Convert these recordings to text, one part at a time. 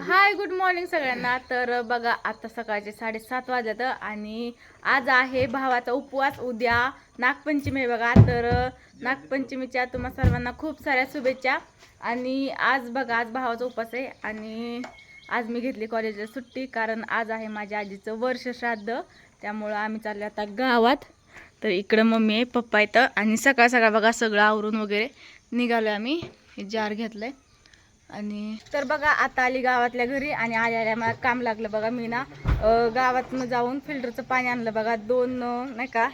Hi good morning सगळ्यांना. तर बघा आता सकाळचे साडेसात वाजत आणि आज आहे भावाचा उपवास. उद्या नागपंचमी आहे बघा. तर नागपंचमीच्या तुम्हा सर्वांना खूप साऱ्या शुभेच्छा. आणि आज बघा आज भावाचा उपवास आहे आणि आज मी घेतली कॉलेजला सुट्टी कारण आज आहे माझ्या आजीचं वर्ष श्राद्ध त्यामुळं आम्ही चाललो आता गावात. तर इकडं मम्मी आहे पप्पा येतं आणि सकाळ सकाळ बघा सगळं आवरून वगैरे निघालो आम्ही. हे जार आहे आणि तर बघा आता आली गावातल्या घरी आणि आल्या आल्या मला काम लागलं बघा मी ना गावातनं जाऊन फिल्टरचं पाणी आणलं बघा. दोन नाही का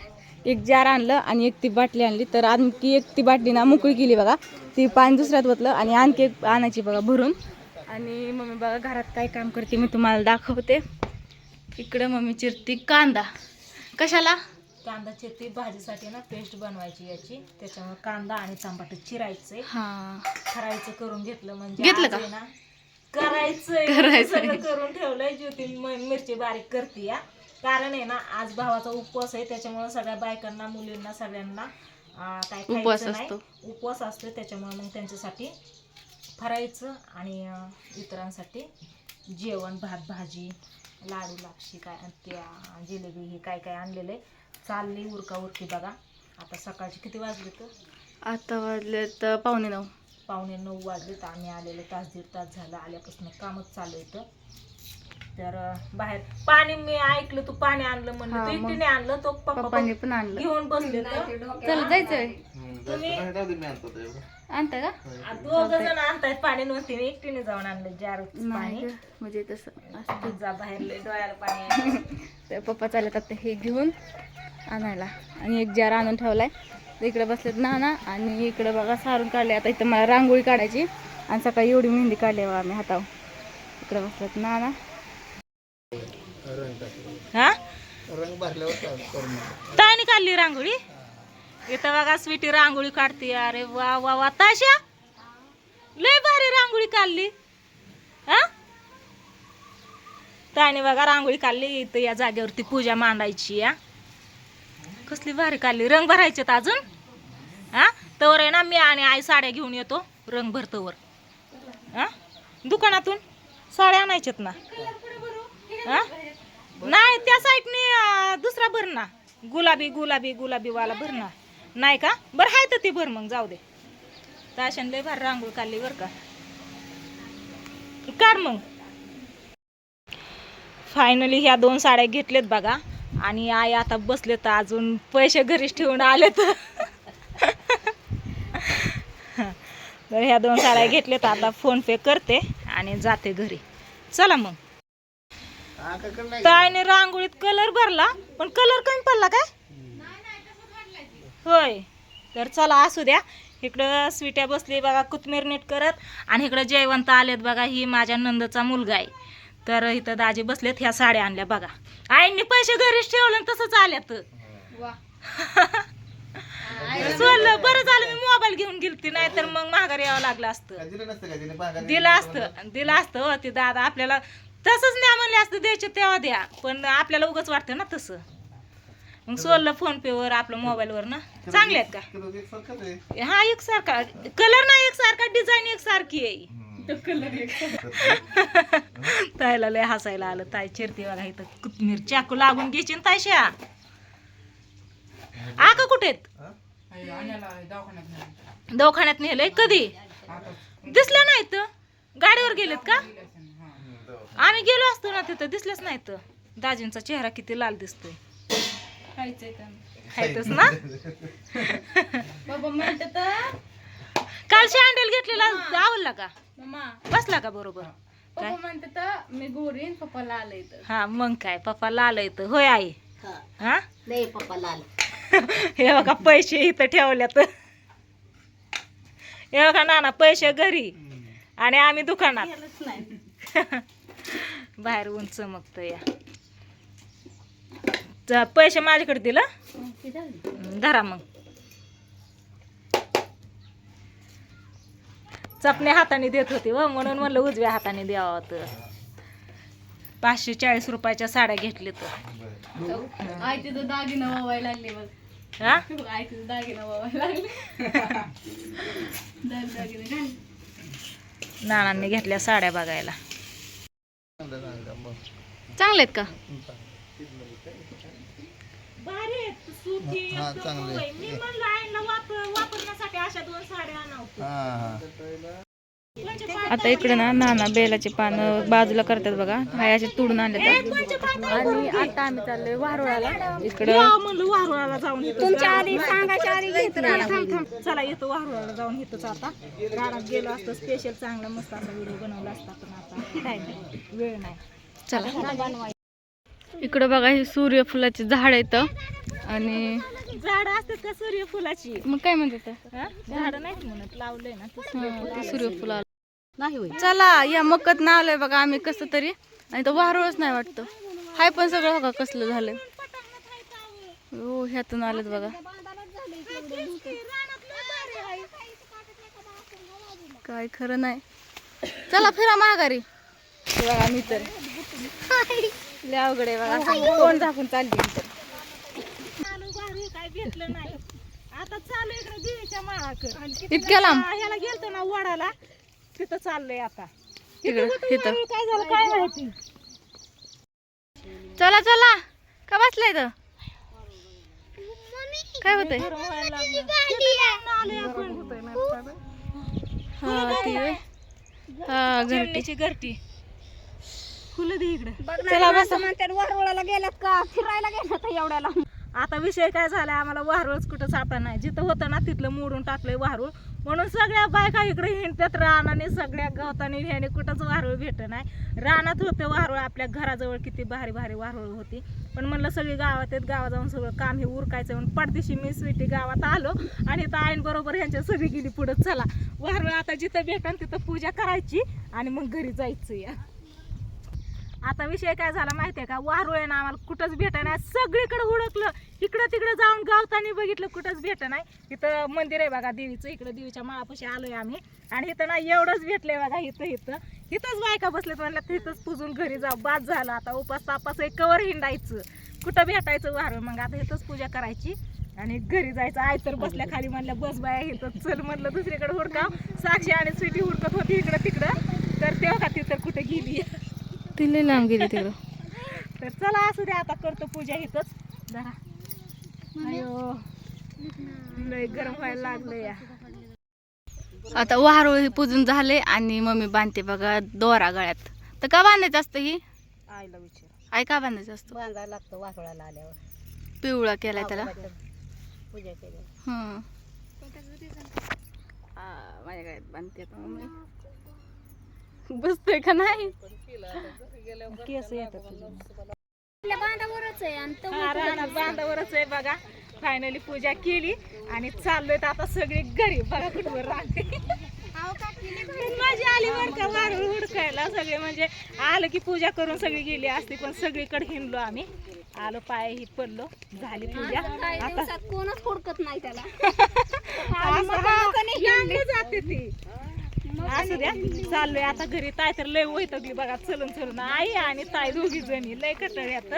एक जार आणलं आणि एक ती बाटली आणली. तर आणखी एक ती बाटली ना मोकळी केली बघा. ती पाणी दुसऱ्यात ओतलं आणि आणखी एक आणायची बघा भरून. आणि मम्मी बघा घरात काय काम करते मी तुम्हाला दाखवते. इकडं मम्मी चिरती कांदा. कशाला? कांदा चिरती भाजीसाठी ना पेस्ट बनवायची याची. त्याच्यामुळे कांदा आणि टमाटर चिरायचंय हां. खरायचं करून घेतलं म्हणजे घेतलं आज का? आहे ना करायचंय. करायचंय. सगळं करून ठेवलंय ज्योती म- मिरची बारीक करते या. कारण आहे ना आज भावाचा उपवास आहे त्याच्यामुळे सगळ्या बायकांना मुलींना सगळ्यांना अं, काय उपवास नाही. उपवास असतो त्याच्यामुळे मग त्यांच्यासाठी फरायचं आणि अं, इतरांसाठी जेवण भात भाजी लाडू लापशी काय त्या जिलेबी हे काय काय आणलेलं आहे. चालली उरका उरकी बघा. आता सकाळचे किती वाजले तर? आता वाजले तर पावणे नऊ. पावणे नऊ वाजले तर आम्ही आलेलो तास दीड तास झाला. आल्यापासून कामच चालू होतं तर बाहेर पाणी मी ऐकलं तू पाणी आणलं म्हणलं. तू मग. एकटीने आणलं तो पप्पा पण पण आणलं. घेऊन बसले तर. चल जायचंय. तुम्ही आणता का? दोघ जण आणतायत पाणी नव्हते मी एकटीने जाऊन आणलं जार नाही पाणी. गं, म्हणजे तसं असतं. जा बाहेर लय डोळ्याला पाणी आहे. तर पप्पा चालत आता हे घेऊन आणायला. आणि एक जार आणून ठेवलाय. तर इकडे बसलेत नाना आणि इकडे बघा सारून काढले. आता इथं मला रांगोळी काढायची. आणि सकाळी एवढी मेहंदी काढली बघा आम्ही हातावर. इकडे बसलेत नाना. हा? ताईने काढली रांगोळी? इथं बघा स्वीटी रांगोळी काढते. अरे वा वा वा. ताशा लय भारी रांगोळी काढली. हा? ताईने बघा रांगोळी काढली. इथं या जागेवरती पूजा मांडायची या कसली भारी काढली. रंग भरायचे अजून? हा? तवर आहे ना मी आणि आई साड्या घेऊन येतो. रंग भरतोवर हा? दुकानातून साड्या आणायच्यात ना. हां? नाही त्या साईडने दुसरा भर ना. गुलाबी गुलाबी गुलाबीवाला भर ना. नाही का? बरं आहे तर ती भर मग जाऊ दे. ताशन लय भारी रांगोळी काढली बरं का. काढ मग. फायनली ह्या दोन साड्या घेतल्यात बघा. आणि आई आता बसले तर अजून पैसे घरीच ठेवून आलेत. तर ह्या दोन साड्या घेतल्यात आता फोन पे करते आणि जाते घरी. चला मग. ताईने रांगोळीत कलर भरला पण कलर कमी पडला काय? होय. तर चला असू द्या. इकडं स्वीट्या बसली बघा कोथमीर नीट करत. आणि इकडं जयवंत आलेत बघा ही माझ्या नंदचा मुलगा आहे. तर इथं दाजी बसलेत ह्या साड्या आणल्या बघा. आईने पैसे घरीच ठेवले तसंच आल्यात. सोडलं बरं झालं मी मोबाईल घेऊन गेलती नाही तर मग माघारी यावं लागलं असतं. दिलं असतं दिलं असतं हो ते दादा आपल्याला तसंच न्या म्हणले असतं द्यायचे तेव्हा द्या. पण आपल्याला उगाच वाटतं ना तसं. मग सोडलं फोन पे वर आपलं मोबाईल वर ना. चांगले आहेत का? हा एकसारखा. कलर ना एकसारखा डिझाईन एकसारखी आहे. ताईला लय हसायला आलं. ताई चिरती बघा इथं. कुतमीर चाकू लागून घ्यायची ताईशा. तायशा आका कुठे आहेत? दवाखान्यात नेलंय कधी? दिसल्या नाहीत? गाडीवर गेलेत का? आम्ही गेलो असतो ना तिथं. दिसलेच नाहीत. दाजींचा चेहरा किती लाल दिसतोय. हायतच ना? बाबा म्हणते तर काल शँडल घेतलेला आवडला का? मम्मा बसला का बरोबर? काय? पप्पा म्हणते तर मी गोरीन पप्पाला आलं इथं. हा मग काय? पप्पा लाल येतं होय आई? हा. लय पप्पा लाल हे बघा पैसे इथं ठेवल्यात. हे बघा नाना पैसे घरी. आणि आम्ही दुकानात. बाहेर ऊन चमकत या. ज- पैसे माझ्याकडे दिलं. धरा मग. चपण्या हाताने देत होती व म्हणून म्हणलं उजव्या हाताने द्यावं तर. पाचशे चाळीस रुपयाच्या साड्या घेतल्या तर. आई तिथं दागिनं वावायला लागले बघ. हा? आई तिथं दागिनं वावायला लागले. नानांनी घेतल्या साड्या बघायला. चांगले आहेत का? हा चांगले मी म्हणलं आईला वापर वापरण्यासाठी अशा दोन साड्या आणावं. हा हा. आता इकडे ना नाना बेलाचे पान बाजूला करतात बघा. हाय असे तुडून आणले आणि आता आम्ही चाललोय वारुळाला. इकडं म्हणलं वारुळाला जाऊन येतो. तुमच्या आधी सांगायच्या आधी थांब थांब. चला येतो वारुळाला जाऊन येतोच आता. गेलो असतो स्पेशल चांगला मस्त असा व्हिडिओ बनवला असता पण आता. टाइम नाही वेळ नाही. चला. इकडं बघा हे सूर्यफुलाचे झाड आहेत. आणि झाड असतात का सूर्यफुलाची? मग काय म्हणतात झाड नाहीत म्हणत लावलंय ना. ते सूर्यफुल ते नाही चला या मकत ना आलोय बघा आम्ही कसं तरी. आणि तर वारुळच नाही वाटतं. हाय पण सगळं बघा कसलं झालंय. हो ह्यातून आलेत बघा. काय खरं नाही. चला फिरा माघारी. बघा मी तर. लय अवघड आहे बघा. कोण झाकून चालली. काय भेटलं नाही. आता चालू इकडे देवीच्या माळाकर इतक्या लांब? ह्याला गेलतो ना वडाला. तिथं चाललंय आता. तिकडं तिथं काय झालं काय माहिती? चला चला. का बसलाय तर काय होतंय? आपण. हा. ती. हा घरटी. चिमणीची घरटी. फुलं दे इकडे. चला बसा. वारुळाला गेल्यात का? फिरायला गेल्यात एवढ्याला? आता विषय काय झाला आम्हाला वारूळच कुठं सापडा नाही. जिथं होतं ना तिथलं मोडून टाकलंय वारूळ. म्हणून सगळ्या बायका इकडे हिंडतात रानाने सगळ्या गवताने ह्याने कुठंच वारूळ भेट नाही. रानात होतं वारूळ आपल्या घराजवळ किती भारी भारी वारूळ होती. पण म्हणलं सगळी गावात आहेत गावात जाऊन सगळं काम हे उरकायचं म्हणून पडदिशी मी स्वीटी गावात आलो आणि इथं आईन बरोबर ह्यांच्या सगळी गेली पुढं. चला वारूळ आता जिथं भेटन तिथं पूजा करायची आणि मग घरी जायचं या. आता विषय काय झाला माहितीये का? वारुळ आहे ना आम्हाला कुठंच भेट नाही. सगळीकडे हुडकलं. इकडं तिकडं जाऊन गावताना बघितलं कुठंच भेट नाही. इथं मंदिर आहे बघा देवीचं. इकडं देवीच्या माळापाशी आलोय आम्ही. आणि इथं ना एवढंच भेटलंय बघा इथं इथं. इथंच बायका बसलेत म्हणलं तिथंच पुजून घरी जाऊ. बाद झालं आता. उपास तापास एक कवर हिंडायचं. कुठं भेटायचं वारुळ? मग आता इथंच पूजा करायची. आणि घरी जायचं. आय तर बसल्या खाली म्हणलं बस बाया इथं चल म्हणलं दुसरीकडे हुडकाव. साक्षी आणि स्वीटी हुडकत होती इकडं तिकडं. तर तेव्हा का ती तर कुठे गेली? ती लई लांब गेली तिकडं. तर चला असू द्या आता करतो पूजा इथंच. जरा. अयो लय गरम व्हायला लागलं या. आता वारुळ हे पूजून झाले आणि मम्मी बांधते बघा दोरा गळ्यात. तर का बांधायचं असतं ही? आईला विचार. आई का बांधायचं असतं? बांधायला लागतं वारुळाला आल्यावर. पिवळा केलाय त्याला? पूजा केली. हं. आ, माझ्या गळ्यात बांधते आता मम्मी. बसतोय का नाही? केस येतात तुझे. आपल्या बांधावरच आहे आणि तो हा, रानात बांधावरच आहे बघा. फायनली पूजा केली आणि चाललोय तर आता सगळी घरी. बघा कुठवर राहते. माझी आली बर का. वारुळ हुडकायला सगळे. म्हणजे आलं की पूजा करून सगळी गेली असती पण सगळीकडे हिंडलो आम्ही. आलो पाय ही पडलो. झाली पूजा. काही आता दिवसात कोणच हुडकत नाही त्याला. असं हा, जाते ती. असू द्या. चाललोय आता घरी. ताय तर लय वैतगली बघा. चलून चलून. आई आणि ताई दोघी जणी. लय कटळ येत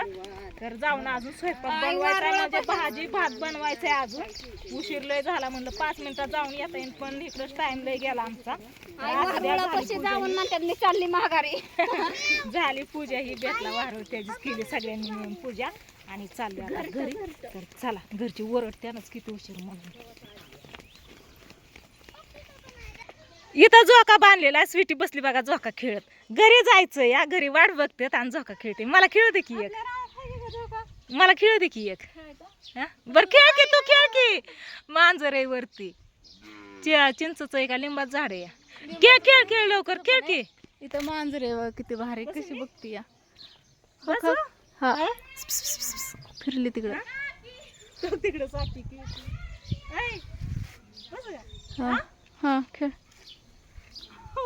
तर जाऊन अजून स्वयंपाक बनवायचा म्हणजे भाजी भात बनवायचंय अजून. उशीर लय झाला म्हणलं पाच मिनिटात जाऊन येता येईल पण इकडंच टाइम लय गेला आमचा. जाऊन म्हणतात मी चालली ही. झाली पूजा ही. भेटला वारव त्याचीच केली सगळ्यांनी मिळून पूजा. आणि चालली आता घरी. तर चला घरची ओरड त्यानंच किती उशीर म्हणून इथं झोका बांधलेला स्वीटी बसली बघा झोका खेळत. घरी जायचं या घरी वाट बघते आणि झोका खेळते. मला खेळू दे की एक. मला खेळू दे की एक. हा? बरं खेळ की तू खेळ की. मांजर आहे वरती. चिंचच आहे का? लिंबात झाड आहे खेळ खेळ खेळ लवकर खेळ की. इथं मांजर आहे किती भारी कशी बघती या. हो. बसू? हा? फिरली तिकडं. तिकडे? हा? हा खेळ.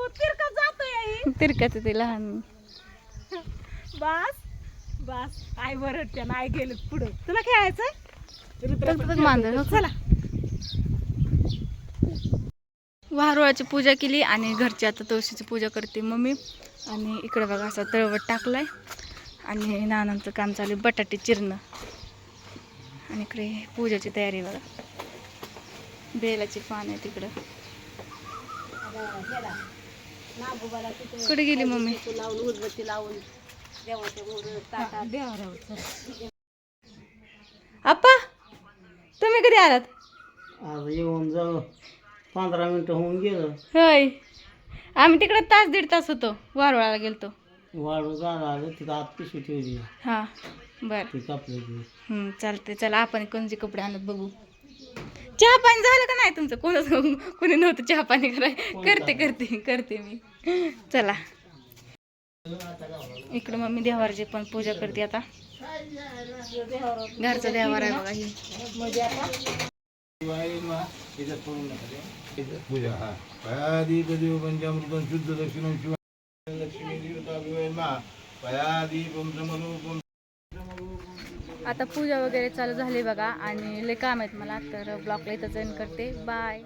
तिरकत जातोय ते लहान. बस बस. आई वरडते ना आई गेले पुढं. तुला खेळतोय. मांजर, हो. चला. वारुळाची पूजा केली आणि घरची आता तुळशीची पूजा करते मम्मी. आणि इकडे बघा असा तळवट टाकलाय. आणि नानांचं काम चालू आहे बटाटे चिरणं. आणि इकडे पूजाची तयारी बघा. बेलाची पान आहे तिकडं. नागोबाला तिथे कुठे गेली मम्मी? तू लावून उदबत्ती लावून देवाच्या मोर ताटात आप्पा तुम्ही कधी आलात? आज येऊन जाऊ. पंधरा मिनिटं होऊन गेलं. होय. आम्ही तिकडे तास दीड तास होतो वारवाळाला गेलतो. वाढू झालं आलं तिथं आत पिशवी ठेवली. हा बर. ती कापली ती. हम्म, चालते चला आपण कोणते कपडे आणत बघू. चहा पाणी झालं का नाही तुमचं? कोणच कोणी नव्हतं चहा पाणी कराय करते करते करते मी. चला. इकडं मम्मी देवारची पण पूजा करते आता. घरचा देवार आहे बघा ही. हा शुद्ध दक्षिणम शिव लक्ष्मी देवता विवयमा पयादीपम समरूपम आता पूजा वगैरे चालू झाली बघा आणि लय काम आहेत मला तर ब्लॉगला इथं जॉईन करते. बाय